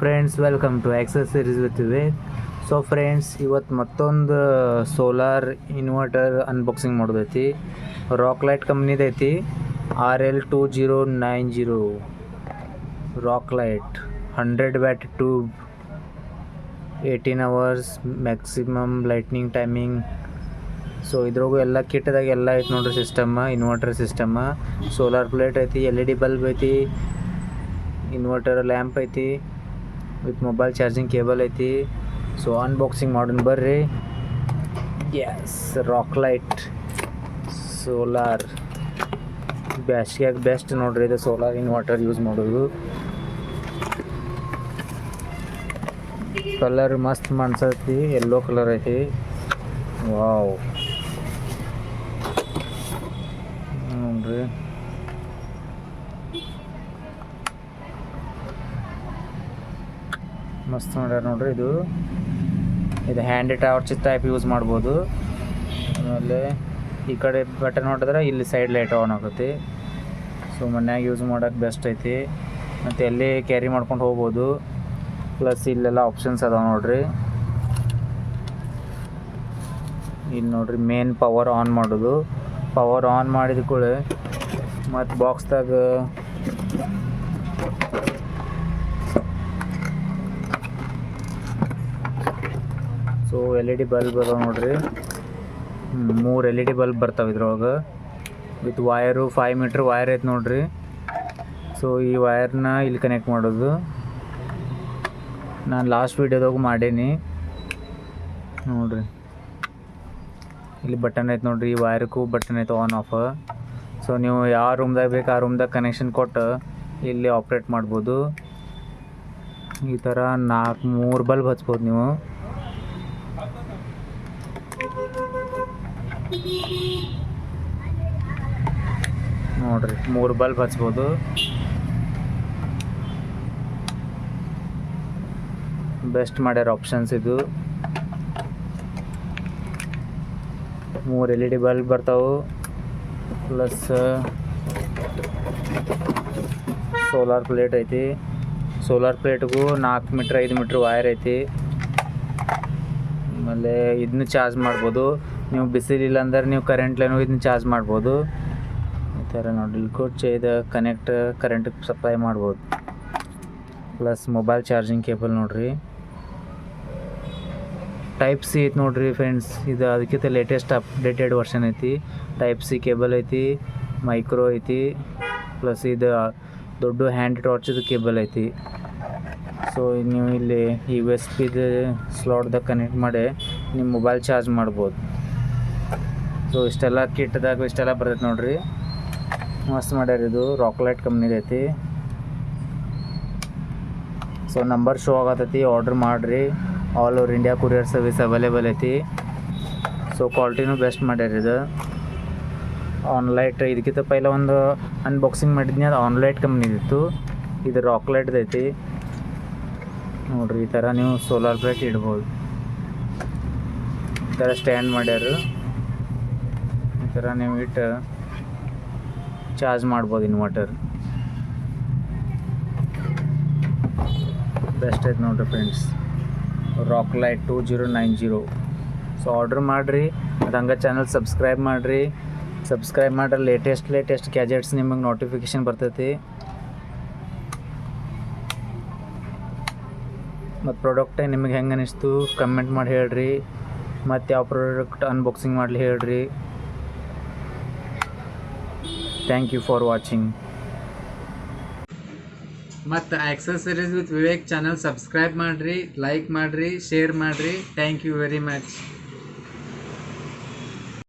Friends welcome to accessories with way so friends ಇವತ್ತು ಮತ್ತೊಂದು solar inverter unboxing ಮಾಡೋದೈತಿ. Rock light ಕಂಪ್ನಿದೈತಿ R L two zero nine zero Rock Light hundred watt tube eighteen hours maximum lightning timing so ಇದ್ರಾಗೂ ಎಲ್ಲ ಕಿಟ್ಟದಾಗ ಎಲ್ಲ ಐತೆ ನೋಡ್ರಿ system inverter system solar plate ಐತಿ L E D bulb ಐತಿ inverter lamp ಐತಿ. With mobile charging cable ಐತಿ. So unboxing ಮಾಡೋಣ ಬರ್ರಿ. ಎಸ್ ರಾಕ್ ಲೈಟ್ ಸೋಲಾರ್ ಬ್ಯಾಸ್ಗ್ಯಾಗ ಬೆಸ್ಟ್ ನೋಡ್ರಿ ಇದು? ಸೋಲಾರ್ ಇನ್ವರ್ಟರ್ ಯೂಸ್ ಮಾಡೋದು. ಕಲರ್ ಮಸ್ತ್ ಮನ್ಸತಿ ಎಲ್ಲೋ ಕಲರ್ ಐತಿ. ವಾವ್ ನೋಡ್ರಿ. ಮಸ್ತ್ ಮಾಡ್ಯಾರ ನೋಡ್ರಿ ಇದು. ಇದು ಹ್ಯಾಂಡ್ ಟಾರ್ಚ್ ಟೈಪ್ ಯೂಸ್ ಮಾಡ್ಬೋದು. ಆಮೇಲೆ ಈ ಕಡೆ ಬಟನ್ ನೋಡಿದ್ರೆ ಇಲ್ಲಿ ಸೈಡ್ ಲೈಟ್ ಆನ್ ಆಗುತ್ತೆ. ಸೊ ಮನ್ಯಾಗ ಯೂಸ್ ಮಾಡೋಕ್ಕೆ ಬೆಸ್ಟ್ ಐತಿ. ಮತ್ತು ಎಲ್ಲಿ ಕ್ಯಾರಿ ಮಾಡ್ಕೊಂಡು ಹೋಗ್ಬೋದು. ಪ್ಲಸ್ ಇಲ್ಲೆಲ್ಲ ಆಪ್ಷನ್ಸ್ ಅದಾವ ನೋಡ್ರಿ. ಇಲ್ಲಿ ನೋಡ್ರಿ ಮೇನ್ ಪವರ್ ಆನ್ ಮಾಡೋದು. ಪವರ್ ಆನ್ ಮಾಡಿದ ಕೂಡ ಮತ್ತು ಬಾಕ್ಸ್ದಾಗ so L E D bulb ಅದಾವ ನೋಡ್ರಿ. ಮೂರು ಎಲ್ ಇ ಡಿ ಬಲ್ಬ್ ಬರ್ತಾವೆ ಇದ್ರೊಳಗೆ. With wire five metre wire ಐತೆ ನೋಡ್ರಿ. ಸೊ ಈ ವಯರ್ನ ಇಲ್ಲಿ ಕನೆಕ್ಟ್ ಮಾಡೋದು. ನಾನು ಲಾಸ್ಟ್ ವೀಡಿಯೋದಾಗ ಮಾಡೀನಿ. ನೋಡ್ರಿ. ಇಲ್ಲಿ ಬಟನ್ ಐತೆ ನೋಡ್ರಿ, ಈ ವೈರ್ಗೂ ಬಟನ್ ಐತೆ ಆನ್ ಆಫ್ ಸೊ ನೀವು ಯಾವ ರೂಮ್ದಾಗ ಬೇಕು ಆ ರೂಮ್ದಾಗ ಕನೆಕ್ಷನ್ ಕೊಟ್ಟು ಇಲ್ಲಿ ಆಪ್ರೇಟ್ ಮಾಡ್ಬೋದು. ಈ ಥರ ನಾಲ್ಕು ಮೂರು ಬಲ್ಬ್ ಹಚ್ಬೋದು ನೀವು. ನೋಡ್ರಿ, ಮೂರು ಬಲ್ಬ್ ಹಚ್ಬೋದು. ಬೆಸ್ಟ್ ಮಾಡ್ಯಾರ ಆಪ್ಷನ್ಸ್ ಇದು. ಮೂರು ಎಲ್ ಇ ಡಿ ಬಲ್ಬ್ ಬರ್ತಾವೆ. ಪ್ಲಸ್ ಸೋಲಾರ್ ಪ್ಲೇಟ್ ಐತಿ. ಸೋಲಾರ್ ಪ್ಲೇಟ್ಗೂ ನಾಲ್ಕು ಮೀಟ್ರ್, ಐದು ಮೀಟ್ರ್ ವೈರ್ ಐತಿ. ಆಮೇಲೆ ಇದನ್ನ ಚಾರ್ಜ್ ಮಾಡ್ಬೋದು. ನೀವು ಬಿಸಿಲಿಲ್ಲ ಅಂದ್ರೆ ನೀವು ಕರೆಂಟ್ಲೇನೂ ಇದನ್ನ ಚಾರ್ಜ್ ಮಾಡ್ಬೋದು. ಈ ಥರ ನೋಡಿ ಲಿಕ್ವಿಡ್ ಇದು ಕನೆಕ್ಟ್ ಕರೆಂಟಿಗೆ ಸಪ್ಲೈ ಮಾಡ್ಬೋದು. ಪ್ಲಸ್ ಮೊಬೈಲ್ ಚಾರ್ಜಿಂಗ್ ಕೇಬಲ್ ನೋಡ್ರಿ. ಟೈಪ್ ಸಿ ಐತಿ ನೋಡ್ರಿ ಫ್ರೆಂಡ್ಸ್ ಇದು ಅದಕ್ಕಿಂತ ಲೇಟೆಸ್ಟ್ ಅಪ್ಡೇಟೆಡ್ ವರ್ಷನ್ ಐತಿ. ಟೈಪ್ ಸಿ ಕೇಬಲ್ ಐತಿ ಮೈಕ್ರೋ ಐತಿ. ಪ್ಲಸ್ ಇದು ದೊಡ್ಡ ಹ್ಯಾಂಡ್ ಟಾರ್ಚ್ ಕೇಬಲ್ ಐತಿ. ಸೊ ನೀವು ಇಲ್ಲಿ ಯು ಎಸ್ ಪಿದು ಸ್ಲಾಟ್ದಾಗ ಕನೆಕ್ಟ್ ಮಾಡಿ ನಿಮ್ಮ ಮೊಬೈಲ್ ಚಾರ್ಜ್ ಮಾಡ್ಬೋದು. ಸೊ ಇಷ್ಟೆಲ್ಲ ಕಿಟ್ದಾಗ ಇಷ್ಟೆಲ್ಲ ಬರ್ತೈತೆ ನೋಡ್ರಿ. ಮಸ್ತ್ ಮಾಡ್ಯಾರ ಇದು. ರಾಕ್ಲೈಟ್ ಕಂಪ್ನಿದೈತಿ ಸೊ ನಂಬರ್ ಶೋ ಆಗತೈತಿ. ಆರ್ಡ್ರ್ ಮಾಡಿರಿ. All over India courier service available ಐತಿ. ಸೊ ಕ್ವಾಲಿಟಿನೂ ಬೆಸ್ಟ್ ಮಾಡ್ಯಾರ ಇದು. ಆನ್ಲೈಟ್ ಇದಕ್ಕಿಂತ ಪೈಲ ಒಂದು ಅನ್ಬಾಕ್ಸಿಂಗ್ ಮಾಡಿದ್ನಿ ಅದು ಆನ್ಲೈಟ್ ಕಂಪ್ನಿದಿತ್ತು ಇದು ರಾಕ್ಲೈಟ್ದೈತಿ ನೋಡ್ರಿ, ಈ ಥರ ನೀವು ಸೋಲಾರ್ ಪ್ಲೇಟ್ ಇಡ್ಬೋದು. ಈ ಥರ ಸ್ಟ್ಯಾಂಡ್ ಮಾಡ್ಯಾರ. ಥರ ನೀವು ಇಟ್ಟು ಚಾರ್ಜ್ ಮಾಡ್ಬೋದು ಇನ್ವರ್ಟರ್. ಬೆಸ್ಟ್ ಐತೆ ನೋಡ್ರಿ friends. Rocklight two zero nine zero so order ಮಾಡಿರಿ. ಅದು ಹಂಗೆ ಚಾನಲ್ ಸಬ್ಸ್ಕ್ರೈಬ್ ಮಾಡಿರಿ. ಸಬ್ಸ್ಕ್ರೈಬ್ ಮಾಡ್ರೆ ಲೇಟೆಸ್ಟ್ ಲೇಟೆಸ್ಟ್ ಗ್ಯಾಜೆಟ್ಸ್ ನಿಮಗೆ ನೋಟಿಫಿಕೇಶನ್ ಬರ್ತೈತಿ. ಮತ್ತು ಪ್ರಾಡಕ್ಟ್ ನಿಮಗೆ ಹೆಂಗೆ ಅನಿಸ್ತು ಕಮೆಂಟ್ ಮಾಡಿ ಹೇಳ್ರಿ. ಮತ್ತು ಯಾವ ಪ್ರಾಡಕ್ಟ್ ಅನ್ಬಾಕ್ಸಿಂಗ್ ಮಾಡಲಿ ಹೇಳ್ರಿ. ಥ್ಯಾಂಕ್ ಯು ಫಾರ್ ವಾಚಿಂಗ್ ಮತ್ತು accessories with Vivek channel subscribe ಮಾಡಿರಿ ಲೈಕ್ ಮಾಡಿರಿ ಶೇರ್ ಮಾಡಿರಿ. Thank you very much